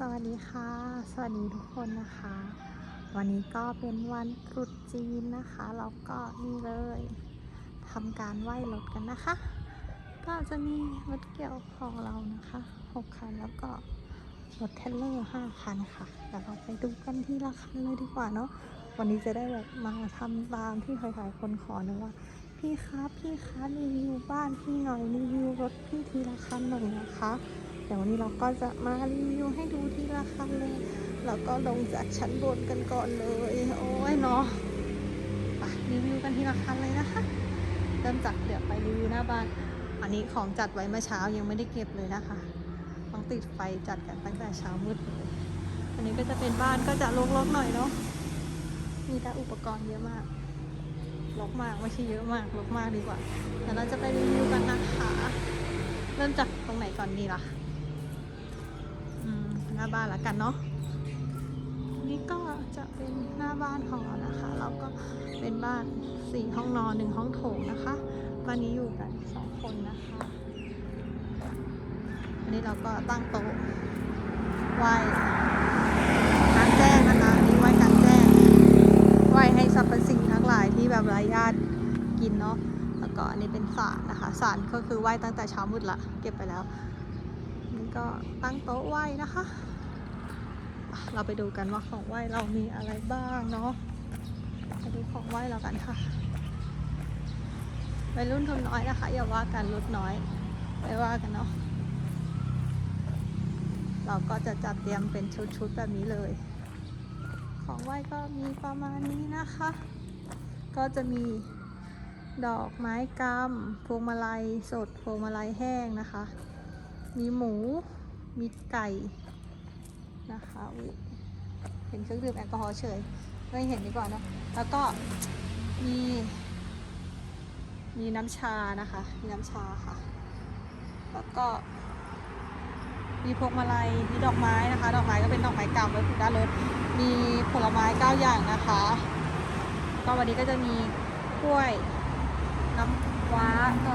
สวัสดีค่ะ สวัสดีทุกคนนะคะ วันนี้ก็เป็นวันตรุษจีนนะคะเราก็นี่เลยทำการไหว้รถกันนะคะ ก็จะมีรถเกี่ยวของเรานะคะ6คันแล้วก็รถเทลเลอร์5คันค่ะเดี๋ยวเราไปดูกันที่ละคันเลยดีกว่าเนาะวันนี้จะได้แบบมาทำตามที่หลายๆคนขอนะว่า พี่ครับพี่คะรีวิวบ้านพี่หน่อยรีวิวรถพี่ทีละคันหน่อยนะคะ เดี๋ยววันนี้เราก็จะมารีวิวให้ดูทีละคันเลยแล้วก็ลงจากชั้นบนกันก่อนเลย โอ้ยเนาะไปรีวิวกันทีละคันเลยนะคะ เริ่มจากเดี๋ยวไปรีวิวหน้าบ้าน อันนี้ของจัดไว้เมื่อเช้ายังไม่ได้เก็บเลยนะคะต้องติดไฟจัดกันตั้งแต่เช้ามืดเลยอันนี้ก็จะเป็นบ้านก็จะรกๆหน่อยเนาะ มีแต่อุปกรณ์เยอะมากรกมากไม่ใช่เยอะมากรกมากดีกว่าเดี๋ยวเราจะไปรีวิวกันนะคะ เริ่มจากตรงไหนก่อนดีล่ะ หน้าบ้านละกันเนาะนี่ก็จะเป็นหน้าบ้านของเรานะคะเราก็เป็นบ้านสี่ห้องนอนหนึ่งห้องโถงนะคะบ้านนี้อยู่กันสองคนนะคะอันนี้เราก็ตั้งโต๊ะไหว้กลางแจ้งนะคะนนี้ไหว้กลางแจ้งไหว้ให้สรรพสิ่งทั้งหลายที่แบบไร้ญาติกินเนาะแล้วก็อันนี้เป็นสารนะคะสารก็คือไหว้ตั้งแต่เช้ามืดละเก็บไปแล้วนี่ก็ตั้งโต๊ะไหว้นะคะ เราไปดูกันว่าของไหว้เรามีอะไรบ้างเนาะไปดูของไหว้เรากันค่ะวัยรุ่นทุนน้อยนะคะ อย่าว่ากันลดน้อยไม่ว่ากันเนาะเราก็จะจัดเตรียมเป็นชุดๆแบบนี้เลย ของไหว้ก็มีประมาณนี้นะคะ ก็จะมีดอกไม้กำพวงมาลัยสดพวงมาลัยแห้งนะคะ มีหมู มีไก่ นะคะอุ๊ยเห็นเครื่องดื่มแอลกอฮอล์เฉยไม่เห็นดีกว่านะแล้วก็มีมีน้ำชานะคะ มีน้ำชาค่ะ แล้วก็ มีพวงมาลัย มีดอกไม้นะคะ ดอกไม้ก็เป็นดอกไม้กำไว้ปลูกด้านรถ มีผลไม้เก้าอย่างนะคะ ก็วันนี้ก็จะมีกล้วย น้ำว้า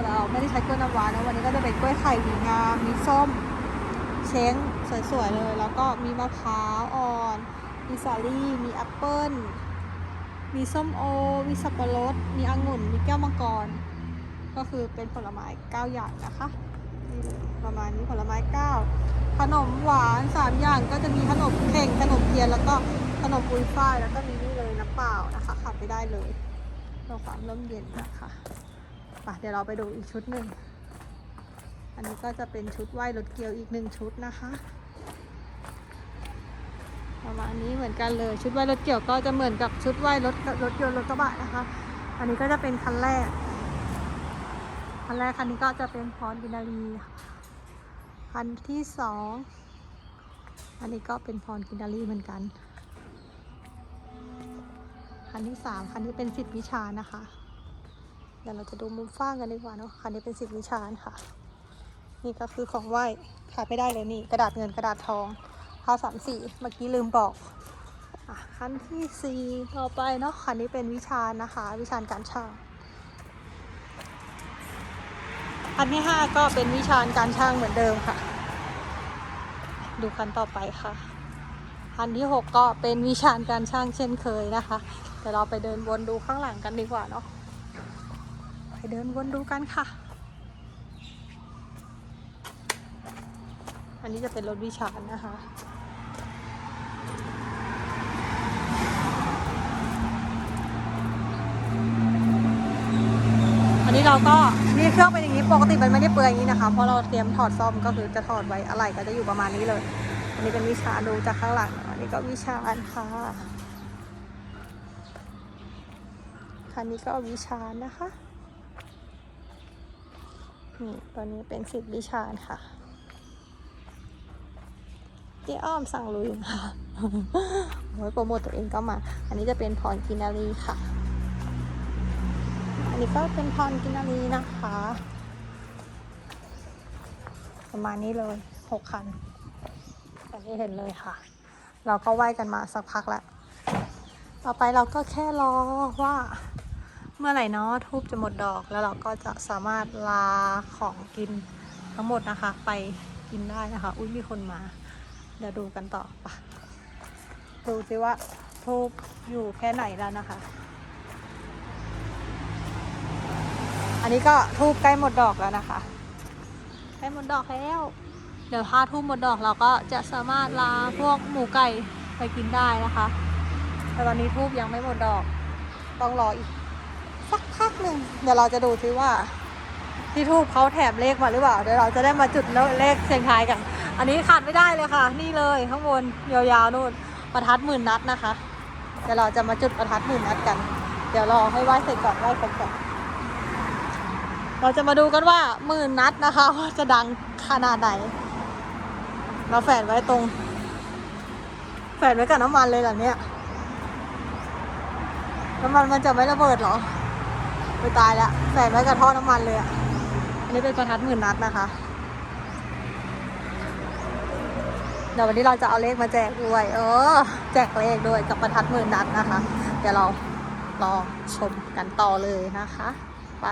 เราไม่ได้ใช้กล้วยน้ำว้านะ วันนี้ก็จะเป็นกล้วยไข่หวีงาม มีส้ม เช้ง สวยๆเลย แล้วก็มีมะพร้าวอ่อน มีสาลี่ มีแอปเปิ้ล มีส้มโอ มีสับปะรด มีองุ่น มีแก้วมังกร ก็คือเป็นผลไม้เก้าอย่างนะคะนี่เลยประมาณนี้ผลไม้เก้าขนมหวานสามอย่างก็จะมีขนมเข่งขนมเทียนแล้วก็ขนมปุยฝ้ายแล้วก็มีนี่เลยน้ำเปล่านะคะขาดไม่ได้เลยเพื่อความร่มเย็นนะคะไปเดี๋ยวเราไปดูอีกชุดหนึ่ง อันนี้ก็จะเป็นชุดไหว้รถเกียวอีกหนึ่งชุดนะคะ ประมาณนี้เหมือนกันเลย ชุดไหว้รถเกี่ยวก็จะเหมือนกับชุดไหว้รถรถยนต์รถกระบะนะคะ อันนี้ก็จะเป็นคันแรก คันแรกคันนี้ก็จะเป็นพรบินารีคันที่สองอันนี้ก็เป็นพรกินารีเหมือนกัน คันที่สามคันนี้เป็นสิทธิวิชานะคะ เดี๋ยวเราจะดูมุมฟ้างกันดีกว่าเนาะคันนี้เป็นสิทธิวิชาค่ะ นี่ก็คือของไหว้ขาดไม่ได้เลยนี่ กระดาษเงินกระดาษทอง ผ้าสามสี่เมื่อกี้ลืมบอกอะคันที่สี่ต่อไปเนาะคันนี้เป็นวิชานะคะ วิชาการช่างคันที่ห้าก็เป็นวิชาการช่างเหมือนเดิมค่ะ ดูคันต่อไปค่ะคันที่หกก็เป็นวิชาการช่างเช่นเคยนะคะเดี๋ยวเราไปเดินวนดูข้างหลังกันดีกว่าเนาะไปเดินวนดูกันค่ะ อันนี้จะเป็นรถวิชาญนะคะ นี้เราก็นี่เครื่องเป็นอย่างนี้ปกติมันไม่ได้เปลือยอย่างนี้นะคะเพราะเราเตรียมถอดซ่อมก็คือจะถอดไว้อะไรก็จะอยู่ประมาณนี้เลย อันนี้เป็นวิชาดูจากข้างหลังอันนี้ก็วิชาญค่ะคันนี้ก็วิชานะคะนี่ตอนนี้เป็นสิทธิวิชาค่ะพี่อ้อมสั่งลุยค่ะโอ้ยโปรโมทตัวเองก็มา อันนี้จะเป็นพรกินารีค่ะ นนี้ก็เป็นพรกินารีนะคะ ประมาณนี้เลยหกคันแบบนี้เห็นเลยค่ะ เราก็ไหว้กันมาสักพักแล้วต่อไปเราก็แค่รอว่าเมื่อไหร่เนาะทูบจะหมดดอกแล้วเราก็จะสามารถลาของกินทั้งหมดนะคะ ไปกินได้นะคะ อุ้ยมีคนมา เดี๋ยวดูกันต่อไปดูสิว่าทูบอยู่แค่ไหนแล้วนะคะ อันนี้ก็ทูบใกล้หมดดอกแล้วนะคะ ใกล้หมดดอกแล้ว เดี๋ยวถ้าทูบหมดดอกเราก็จะสามารถลาพวกหมูไก่ไปกินได้นะคะ แต่ตอนนี้ทูบยังไม่หมดดอก ต้องรออีกสักพักหนึ่งเดี๋ยวเราจะดูซิว่า ที่ทูบเขาแถมเลขมาหรือเปล่า เดี๋ยวเราจะได้มาจุดเลขเสียงทายกัน อันนี้ขาดไม่ได้เลยค่ะ นี่เลยข้างบนยาวๆนู่นประทัดหมื่นนัดนะคะ เดี๋ยวเราจะมาจุดประทัดหมื่นนัดกัน เดี๋ยวรอให้ไหว้เสร็จก่อนไหว้ครบก่อน เราจะมาดูกันว่าหมื่นนัดนะคะว่าจะดังขนาดไหน เราแฝนไว้ตรง แฝนไว้กับน้ำมันเลยเหรอเนี่ยน้ำมันมันจะไม่ระเบิดหรอไปตายแล้วแฝนไว้กับท่อน้ำมันเลยอะอันนี้เป็นประทัดหมื่นนัดนะคะเดี๋ยววันนี้เราจะเอาเลขมาแจกด้วย เออ แจกเลขด้วยกับประทัดหมื่นนัดนะคะ เดี๋ยวเรารอชมกันต่อเลยนะคะไป